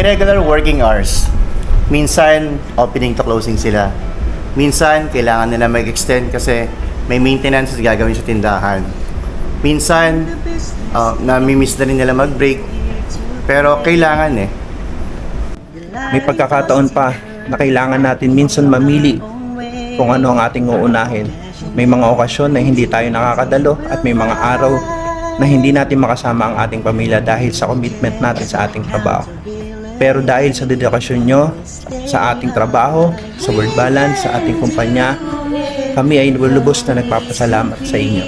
irregular working hours. Minsan, opening to closing sila. Minsan, kailangan nila mag-extend kasi may maintenance na gagawin sa tindahan. Minsan, uh, nami-miss na rin nila mag-break. Pero kailangan eh. May pagkakataon pa na kailangan natin minsan mamili kung ano ang ating uunahin. May mga okasyon na hindi tayo nakakadalo at may mga araw na hindi natin makasama ang ating pamilya dahil sa commitment natin sa ating trabaho. Pero dahil sa dedikasyon nyo sa ating trabaho, sa work balance, sa ating kumpanya, kami ay lubos na nagpapasalamat sa inyo.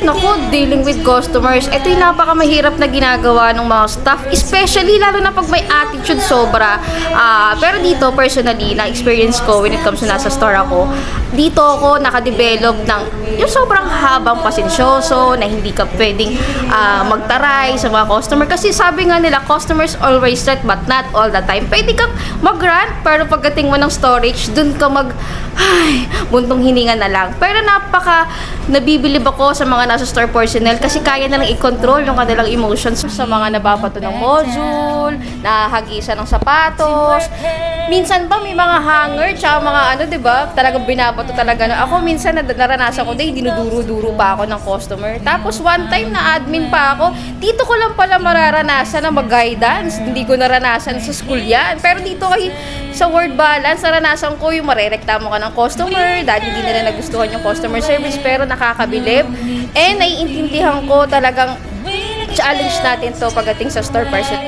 Naku, dealing with customers, ito yung napakamahirap na ginagawa ng mga staff, especially lalo na pag may attitude sobra. Ah, pero dito, personally, na experience ko when it comes to nasa store ako, dito ako nakadevelop ng yung sobrang habang pasensyoso na hindi ka pwedeng ah, magtaray sa mga customer. Kasi sabi nga nila, customers always right but not all the time. Pwede kang mag-rant, pero pagdating mo ng storage, dun ka mag, ay, buntong hininga na lang. Pero napaka nabibilib ako sa mga nasa store personnel kasi kaya na lang i-control yung kanilang emotions sa mga nababato ng module, nahagisan ng sapatos. Minsan pa may mga hanger, tsaka mga ano, 'di ba? Talagang binabato talaga na. Ako minsan na naranasan ko din, dinuduro-duro pa ako ng customer. Tapos one time na admin pa ako, dito ko lang pala mararanasan na mag-guidance. Hindi ko naranasan sa school yan. Pero dito kay sa word balance, naranasan ko yung marereklamo ka ng customer dahil hindi nila nagustuhan yung customer service pero nakakabilib. And naiintindihan ko talagang challenge natin to pagdating sa store person.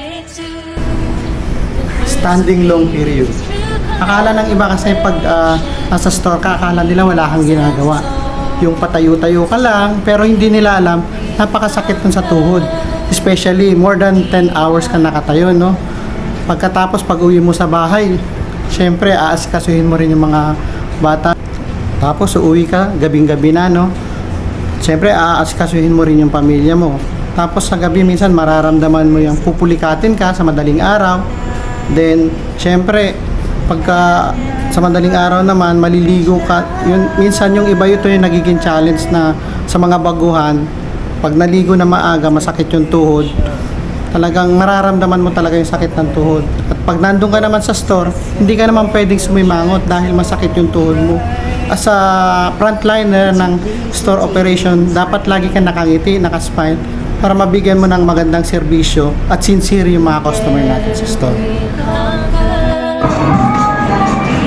standing long period. Akala ng iba kasi pag ah, nasa store ka, akala nila wala kang ginagawa. Yung patayo-tayo ka lang, pero hindi nila alam, napakasakit nun sa tuhod. Especially, more than 10 hours ka nakatayo, no? Pagkatapos, pag uwi mo sa bahay, syempre, aasikasuhin mo rin yung mga bata. Tapos, uuwi ka, gabing-gabi na, no? Siyempre, aasikasuhin mo rin yung pamilya mo. Tapos sa gabi minsan mararamdaman mo yung pupulikatin ka sa madaling araw. Then, siyempre, pagka sa madaling araw naman, maliligo ka. Yun, minsan yung iba ito yung nagiging challenge na sa mga baguhan. Pag naligo na maaga, masakit yung tuhod. Talagang mararamdaman mo talaga yung sakit ng tuhod. At pag nandun ka naman sa store, hindi ka naman pwedeng sumimangot dahil masakit yung tuhod mo. As a frontliner ng store operation, dapat lagi ka nakangiti, nakasmile para mabigyan mo ng magandang serbisyo at sincere yung mga customer natin sa store.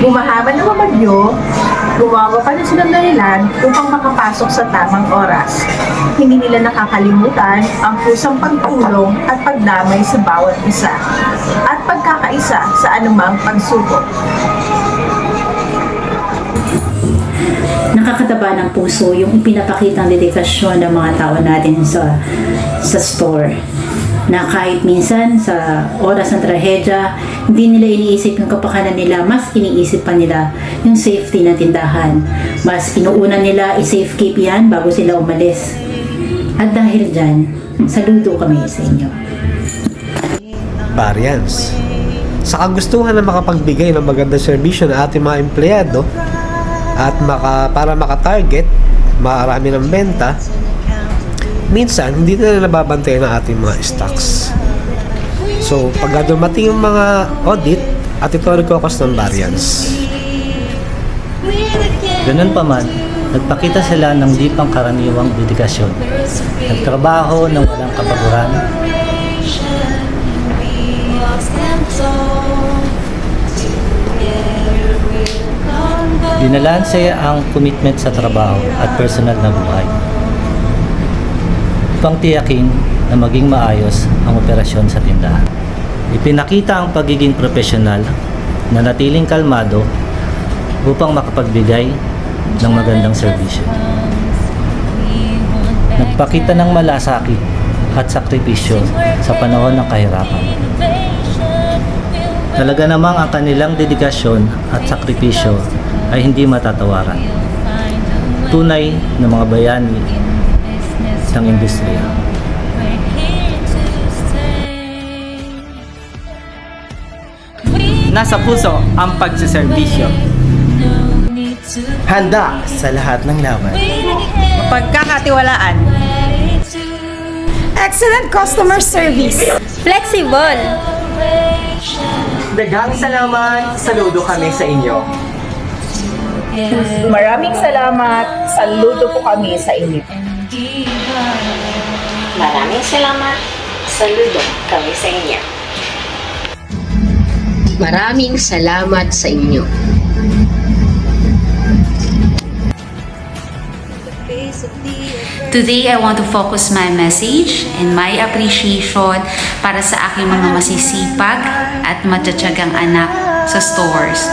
Bumahaba ng bagyo, gumawa pa na silang dahilan upang makapasok sa tamang oras. Hindi nila nakakalimutan ang pusang pagtulong at pagdamay sa bawat isa at pagkakaisa sa anumang pagsubok. nakakataba ng puso yung ipinapakitang dedikasyon ng mga tao natin sa sa store na kahit minsan sa oras ng trahedya, hindi nila iniisip yung kapakanan nila, mas iniisip pa nila yung safety ng tindahan. Mas inuuna nila i-safe keep yan bago sila umalis. At dahil dyan, saludo kami sa inyo. variance. Sa kagustuhan na makapagbigay ng magandang serbisyo ng ating mga empleyado at maka, para maka-target, makarami ng benta, minsan hindi na nababantayan ng ating mga stocks. So, pag dumating yung mga audit, at ito nagkakos ng variance. Ganun pa man, nagpakita sila ng di pangkaraniwang dedikasyon. Nagtrabaho ng walang kabaguran. Binalanse ang commitment sa trabaho at personal na buhay. Upang tiyakin na maging maayos ang operasyon sa tindahan. Ipinakita ang pagiging profesional na natiling kalmado upang makapagbigay ng magandang serbisyo. Nagpakita ng malasakit at sakripisyo sa panahon ng kahirapan. Talaga namang ang kanilang dedikasyon at sakripisyo ay hindi matatawaran. Tunay na mga bayani ng industriya. Nasa puso ang pagsiservisyo. Handa sa lahat ng laban. Pagkakatiwalaan. Excellent customer service. Flexible, Dagang salamat, saludo kami sa inyo. Maraming salamat. Saludo po kami sa inyo. Maraming salamat. Saludo kami sa inyo. Maraming salamat sa inyo. Today, I want to focus my message and my appreciation para sa aking mga masisipag at matsatsagang anak sa stores.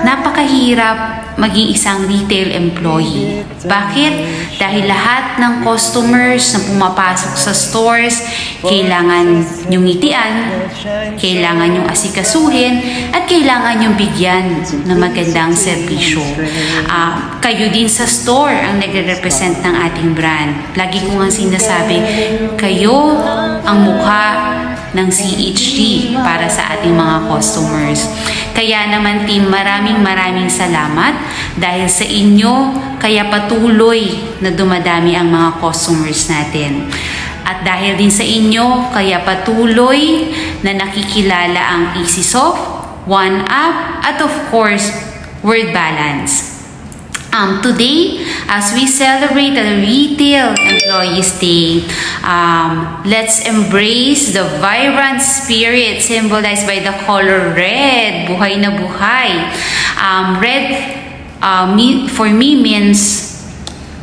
Napakahirap maging isang retail employee. Bakit? Dahil lahat ng customers na pumapasok sa stores, kailangan yung ngitian, kailangan yung asikasuhin, at kailangan yung bigyan ng magandang serbisyo. Ah, kayo din sa store ang nagre-represent ng ating brand. Lagi ko nga sinasabi, kayo ang mukha ng CHG para sa ating mga customers. Kaya naman team, maraming maraming salamat dahil sa inyo, kaya patuloy na dumadami ang mga customers natin. At dahil din sa inyo, kaya patuloy na nakikilala ang EasySoft, OneUp, at of course, Word Balance. Um, today, as we celebrate the Retail Employees Day, um, let's embrace the vibrant spirit symbolized by the color red, buhay na buhay. Um, red uh, me, for me means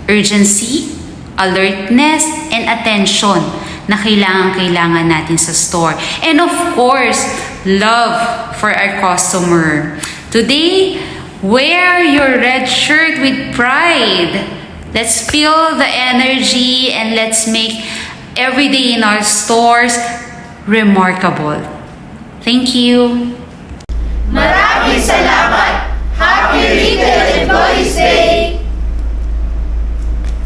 urgency, alertness, and attention na kailangan-kailangan natin sa store. And of course, love for our customer. Today, Wear your red shirt with pride. Let's feel the energy and let's make every day in our stores remarkable. Thank you. Maraming salamat. Happy Retail Employees Day!